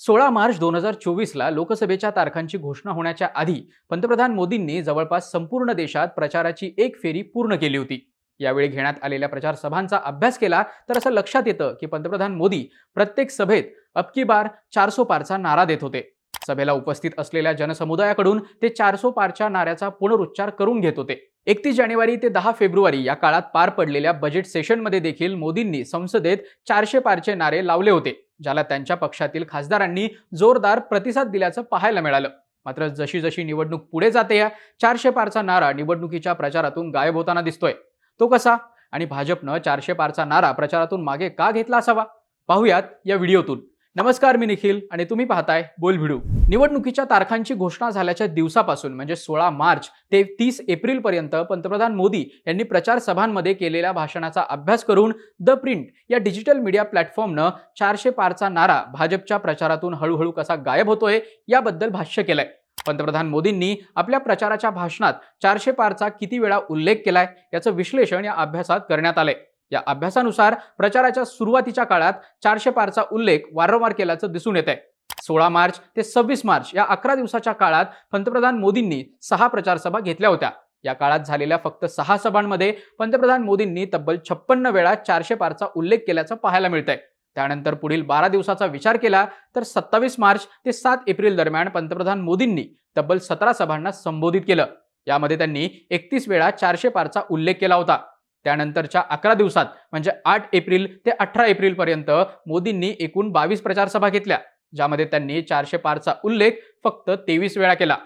सोळा मार्च दोन हजार चोवीसला लोकसभेच्या तारखांची घोषणा होण्याच्या आधी पंतप्रधान मोदींनी जवळपास संपूर्ण देशात प्रचाराची एक फेरी पूर्ण केली होती. यावेळी घेण्यात आलेल्या प्रचार सभांचा अभ्यास केला तर असं लक्षात येतं की पंतप्रधान मोदी प्रत्येक सभेत अबकी बार चारसो पारचा नारा देत होते. सभेला उपस्थित असलेल्या जनसमुदायाकडून ते चारसो पारच्या नाऱ्याचा पुनरुच्चार करून घेत होते. एकतीस जानेवारी ते दहा फेब्रुवारी या काळात पार पडलेल्या बजेट सेशनमध्ये देखील मोदींनी संसदेत चारशे पारचे नारे लावले होते. ज्याला त्यांच्या पक्षातील खासदारांनी जोरदार प्रतिसाद दिल्याचं पाहायला मिळालं. मात्र जशी जशी निवडणूक पुढे जाते या चारशे पारचा नारा निवडणुकीच्या प्रचारातून गायब होताना दिसतोय. तो कसा? आणि भाजपनं चारशे पारचा नारा प्रचारातून मागे का घेतला असावा? पाहूयात या व्हिडिओतून. नमस्कार मी निखिल आणि तुम्ही पाहताय बोल भिडू. निवडणुकीच्या तारखांची घोषणा झाल्याच्या दिवसापासून म्हणजे सोळा मार्च ते तीस एप्रिल पर्यंत पंतप्रधान मोदी यांनी प्रचार सभांमध्ये केलेल्या भाषणाचा अभ्यास करून द प्रिंट या डिजिटल मीडिया प्लॅटफॉर्मनं चारशे पारचा नारा भाजपच्या प्रचारातून हळूहळू कसा गायब होतोय याबद्दल भाष्य केलंय. पंतप्रधान मोदींनी आपल्या प्रचाराच्या भाषणात चारशे पारचा किती वेळा उल्लेख केलाय याचं विश्लेषण या अभ्यासात करण्यात आलंय. या अभ्यासानुसार प्रचाराच्या सुरुवातीच्या काळात चारशे पारचा उल्लेख वारंवार केल्याचं दिसून येत आहे सोळा मार्च ते सव्वीस मार्च या अकरा दिवसाच्या काळात पंतप्रधान मोदींनी सहा प्रचारसभा घेतल्या होत्या. या काळात झालेल्या फक्त सहा सभांमध्ये पंतप्रधान मोदींनी तब्बल छप्पन्न वेळा चारशे पारचा उल्लेख केल्याचं पाहायला मिळतंय. त्यानंतर पुढील बारा दिवसाचा विचार केला तर सत्तावीस मार्च ते सात एप्रिल दरम्यान पंतप्रधान मोदींनी तब्बल सतरा सभांना संबोधित केलं. यामध्ये त्यांनी एकतीस वेळा चारशे पारचा उल्लेख केला होता. त्यानंतरच्या अकरा दिवसात म्हणजे आठ एप्रिल ते अठरा एप्रिल पर्यंत मोदींनी एकूण बावीस प्रचारसभा घेतल्या ज्यामध्ये त्यांनी चारशे पारचा उल्लेख फक्त तेवीस वेळा केला.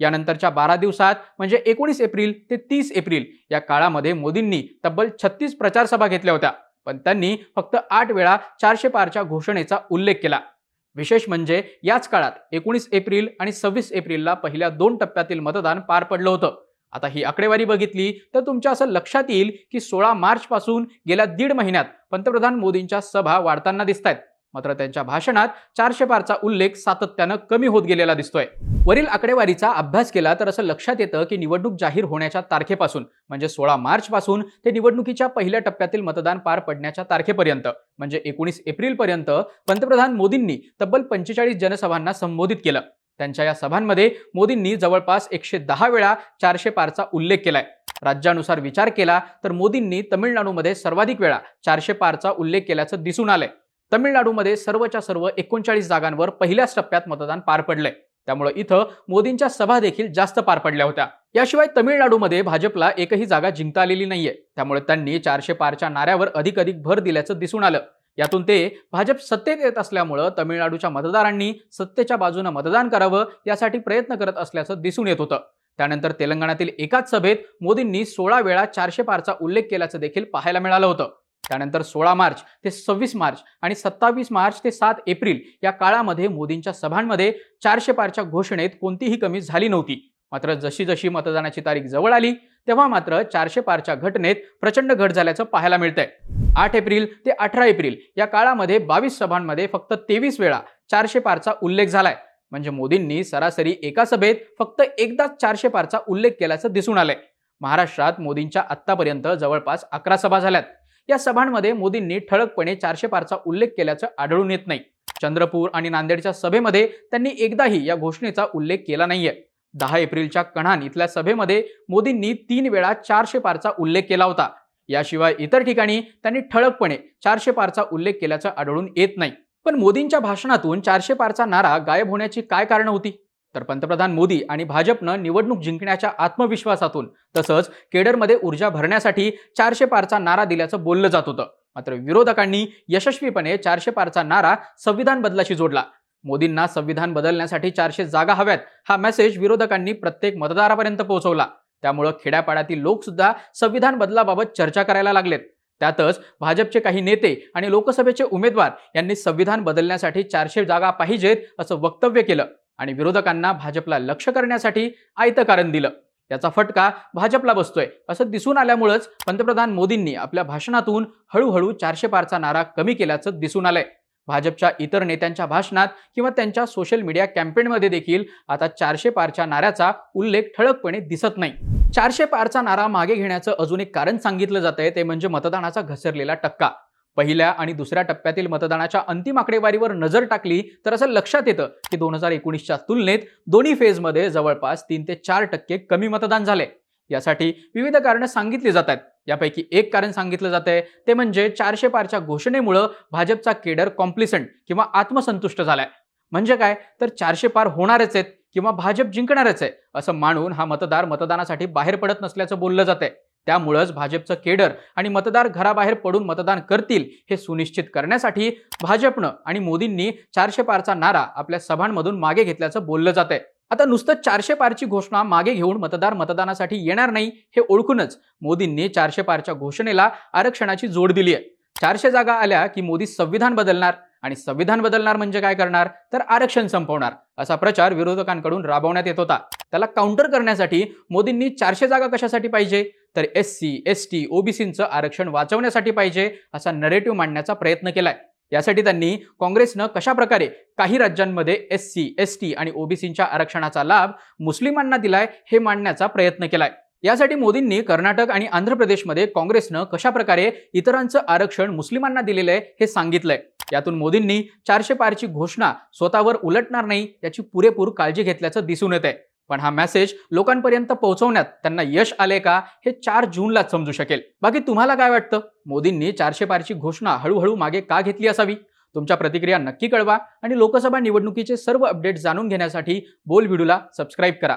यानंतरच्या बारा दिवसात म्हणजे एकोणीस एप्रिल ते तीस एप्रिल या काळामध्ये मोदींनी तब्बल छत्तीस प्रचारसभा घेतल्या होत्या पण त्यांनी फक्त आठ वेळा चारशे पारच्या घोषणेचा उल्लेख केला. विशेष म्हणजे याच काळात एकोणीस एप्रिल आणि सव्वीस एप्रिलला पहिल्या दोन टप्प्यातील मतदान पार पडलं होतं. आता ही आकडेवारी बघितली तर तुमच्या असं लक्षात येईल की सोळा मार्च पासून गेल्या दीड महिन्यात पंतप्रधान मोदींच्या सभा वाढताना दिसत आहेत मात्र त्यांच्या भाषणात चारशे पारचा उल्लेख सातत्यानं कमी होत गेलेला दिसतोय. वरील आकडेवारीचा अभ्यास केला तर असं लक्षात येतं की निवडणूक जाहीर होण्याच्या तारखेपासून म्हणजे सोळा मार्च पासून ते निवडणुकीच्या पहिल्या टप्प्यातील मतदान पार पडण्याच्या तारखेपर्यंत म्हणजे एकोणीस एप्रिल पर्यंत पंतप्रधान मोदींनी तब्बल पंचेचाळीस जनसभांना संबोधित केलं. त्यांच्या या सभांमध्ये मोदींनी जवळपास एकशे दहा वेळा चारशे पारचा उल्लेख केलाय. राज्यानुसार विचार केला तर मोदींनी तमिळनाडूमध्ये सर्वाधिक वेळा चारशे पारचा उल्लेख केल्याचं दिसून आलंय. तमिळनाडूमध्ये सर्वच्या सर्व एकोणचाळीस जागांवर पहिल्याच टप्प्यात मतदान पार पडलंय. त्यामुळे इथं मोदींच्या सभा देखील जास्त पार पडल्या होत्या. याशिवाय तमिळनाडूमध्ये भाजपला एकही जागा जिंकता आलेली नाहीये. त्यामुळे त्यांनी चारशे पारच्या नाऱ्यावर अधिक अधिक भर दिल्याचं दिसून आलं. यातून ते भाजप सत्तेत येत असल्यामुळं तमिळनाडूच्या मतदारांनी सत्तेच्या बाजूनं मतदान करावं यासाठी प्रयत्न करत असल्याचं दिसून येत होतं. त्यानंतर तेलंगणातील एकाच सभेत मोदींनी सोळा वेळा चारशे पारचा उल्लेख केल्याचं देखील पाहायला मिळालं होतं. त्यानंतर सोळा मार्च ते सव्वीस मार्च आणि सत्तावीस मार्च ते सात एप्रिल या काळामध्ये मोदींच्या सभांमध्ये चारशे पारच्या घोषणेत कोणतीही कमी झाली नव्हती. मात्र जशी जशी मतदानाची तारीख जवळ आली तेव्हा मात्र चारशे पारच्या घटनेत प्रचंड घट झाल्याचं पाहायला मिळतंय. आठ एप्रिल ते अठरा एप्रिल या काळामध्ये बावीस सभांमध्ये फक्त तेवीस वेळा चारशे पारचा उल्लेख झालाय. म्हणजे मोदींनी सरासरी एका सभेत फक्त एकदाच चारशे पारचा उल्लेख केल्याचं दिसून आलंय. महाराष्ट्रात मोदींच्या आत्तापर्यंत जवळपास अकरा सभा झाल्यात. या सभांमध्ये मोदींनी ठळकपणे चारशे पारचा उल्लेख केल्याचं आढळून येत नाही. चंद्रपूर आणि नांदेडच्या सभेमध्ये त्यांनी एकदाही या घोषणेचा उल्लेख केला नाहीये. दहा एप्रिलच्या कणान इथल्या सभेमध्ये मोदींनी तीन वेळा चारशे पारचा उल्लेख केला होता. याशिवाय इतर ठिकाणी त्यांनी ठळकपणे चारशे पारचा उल्लेख केल्याचं आढळून येत नाही. पण मोदींच्या भाषणातून चारशे पारचा नारा गायब होण्याची काय कारणं होती? तर पंतप्रधान मोदी आणि भाजपनं निवडणूक जिंकण्याच्या आत्मविश्वासातून तसंच केडरमध्ये ऊर्जा भरण्यासाठी चारशे पारचा नारा दिल्याचं बोललं जात होतं. मात्र विरोधकांनी यशस्वीपणे चारशे पारचा नारा संविधान बदलाशी जोडला. मोदींना संविधान बदलण्यासाठी चारशे जागा हव्यात हा मेसेज विरोधकांनी प्रत्येक मतदारापर्यंत पोहोचवला. त्यामुळं खेड्यापाड्यातील लोकसुद्धा संविधान बदलाबाबत चर्चा करायला लागलेत. त्यातच भाजपचे काही नेते आणि लोकसभेचे उमेदवार यांनी संविधान बदलण्यासाठी चारशे जागा पाहिजेत असं वक्तव्य केलं आणि विरोधकांना भाजपला लक्ष करण्यासाठी आयतं कारण दिलं. याचा फटका भाजपला बसतोय असं दिसून आल्यामुळंच पंतप्रधान मोदींनी आपल्या भाषणातून हळूहळू चारशे पारचा नारा कमी केल्याचं दिसून आलंय. भाजपच्या इतर नेत्यांच्या भाषणात किंवा त्यांच्या सोशल मीडिया कॅम्पेनमध्ये देखील आता चारशे पारच्या नाऱ्याचा उल्लेख ठळकपणे दिसत नाही. चारशे पारचा नारा मागे घेण्याचं अजून एक कारण सांगितलं जात आहे ते म्हणजे मतदानाचा घसरलेला टक्का. पहिल्या आणि दुसऱ्या टप्प्यातील मतदानाच्या अंतिम आकडेवारीवर नजर टाकली तर असं लक्षात येतं की दोन हजार एकोणीसच्या तुलनेत दोन्ही फेजमध्ये जवळपास तीन ते चार टक्के कमी मतदान झाले. यासाठी विविध कारणं सांगितली जात आहेत. यापैकी एक कारण सांगितलं जात आहे ते म्हणजे चारशे पारच्या घोषणेमुळं भाजपचा केडर कॉम्प्लिसंट किंवा आत्मसंतुष्ट झालाय. म्हणजे काय? तर चारशे पार होणारच आहेत किंवा भाजप जिंकणारच आहे असं मानून हा मतदार मतदानासाठी बाहेर पडत नसल्याचं बोललं जातंय. त्यामुळंच भाजपचं केडर आणि मतदार घराबाहेर पडून मतदान करतील हे सुनिश्चित करण्यासाठी भाजपनं आणि मोदींनी चारशे पारचा नारा आपल्या सभांमधून मागे घेतल्याचं बोललं जात आहे आता नुसतं चारशे पारची घोषणा मागे घेऊन मतदार मतदानासाठी येणार नाही हे ओळखूनच मोदींनी चारशे पारच्या घोषणेला आरक्षणाची जोड दिली आहे. चारशे जागा आल्या की मोदी संविधान बदलणार आणि संविधान बदलणार म्हणजे काय करणार? तर आरक्षण संपवणार. असा प्रचार विरोधकांकडून राबवण्यात येत होता. त्याला काउंटर करण्यासाठी मोदींनी चारशे जागा कशासाठी पाहिजे? तर एस सी एस टी ओबीसींचं आरक्षण वाचवण्यासाठी पाहिजे असा नरेटिव्ह मांडण्याचा प्रयत्न केलाय. यासाठी त्यांनी काँग्रेसनं कशाप्रकारे काही राज्यांमध्ये एस सी एस टी आणि ओबीसींच्या आरक्षणाचा लाभ मुस्लिमांना दिलाय हे मांडण्याचा प्रयत्न केलाय. यासाठी मोदींनी कर्नाटक आणि आंध्र प्रदेशमध्ये काँग्रेसनं कशा प्रकारे इतरांचं आरक्षण मुस्लिमांना दिलेलं आहे हे सांगितलंय. यातून मोदींनी चारशे पारची घोषणा स्वतःवर उलटणार नाही याची पुरेपूर काळजी घेतल्याचं दिसून येत आहे पण हा मेसेज लोकांपर्यंत पोहोचवण्यात त्यांना यश आले का हे चार जूनलाच समजू शकेल. बाकी तुम्हाला काय वाटतं? मोदींनी चारशे पारची घोषणा हळूहळू मागे का घेतली असावी? तुमच्या प्रतिक्रिया नक्की कळवा आणि लोकसभा निवडणुकीचे सर्व अपडेट जाणून घेण्यासाठी बोल व्हिडिओला सबस्क्राईब करा.